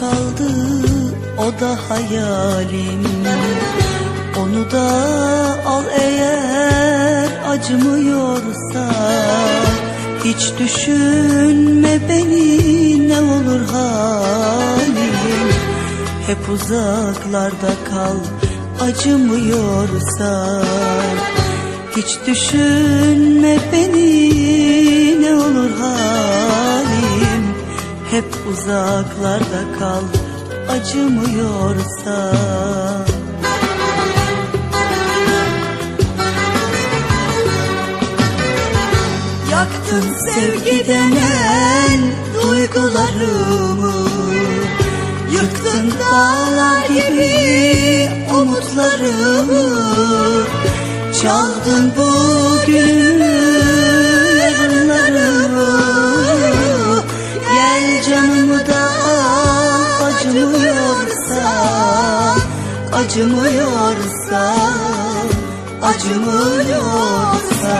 kaldı o da hayalim. Onu da al eğer acımıyorsa. Hiç düşünme beni ne olur halim. Hep uzaklarda kal acımıyorsa. Hiç düşünme beni ne olur halim Hep uzaklarda kal acımıyorsa. Yaktın sevgi denen duygularımı Yıktın dağlar gibi umutlarımı. Çaldın bugünümü Acımıyorsa Acımıyorsa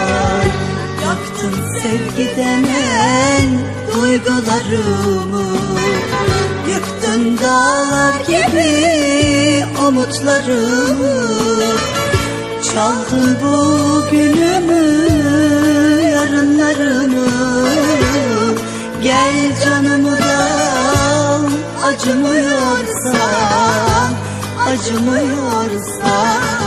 Yaktın sevgi denen duygularımı. Yıktın dağlar gibi umutlarımı. Çaldın bugünümü yarınlarımı. Gel canımı da Acımıyorsa Acımıyorsa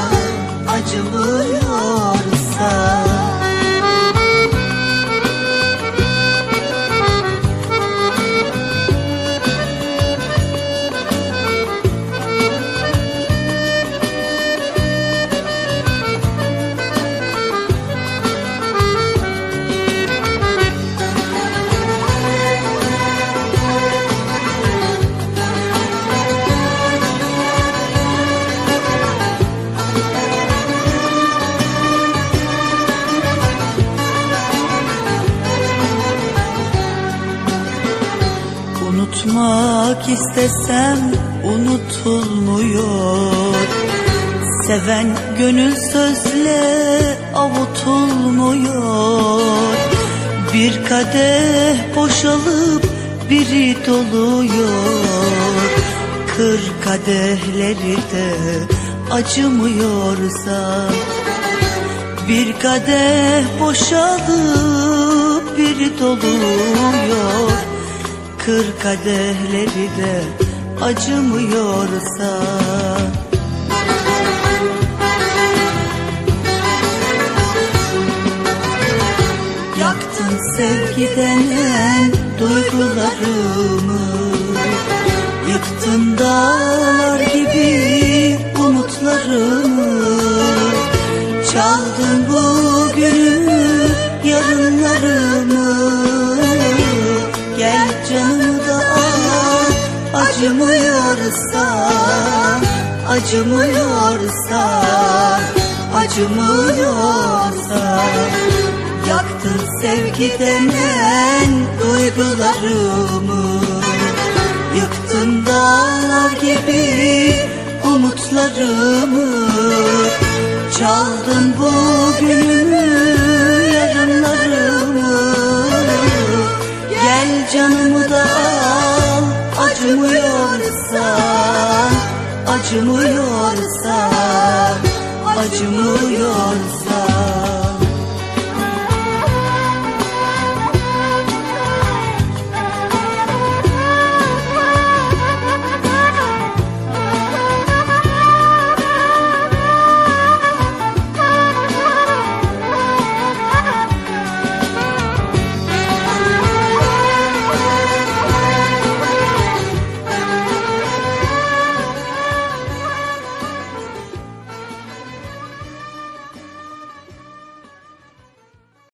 Unutmak istesem unutulmuyor. Seven gönül sözle avutulmuyor Bir kadeh boşalıp biri doluyor. Kır kadehleri de acımıyorsa. Bir kadeh boşalıp biri doluyor Kır kadehleri de acımıyorsa. Yaktın sevgi denen duygularımı acımıyorsa Acımıyorsa Acımıyorsa. Yaktın sevgi denen duygularımı Yıktın dağlar gibi umutlarımı. Çaldın bu acımıyorsa acımıyorsa.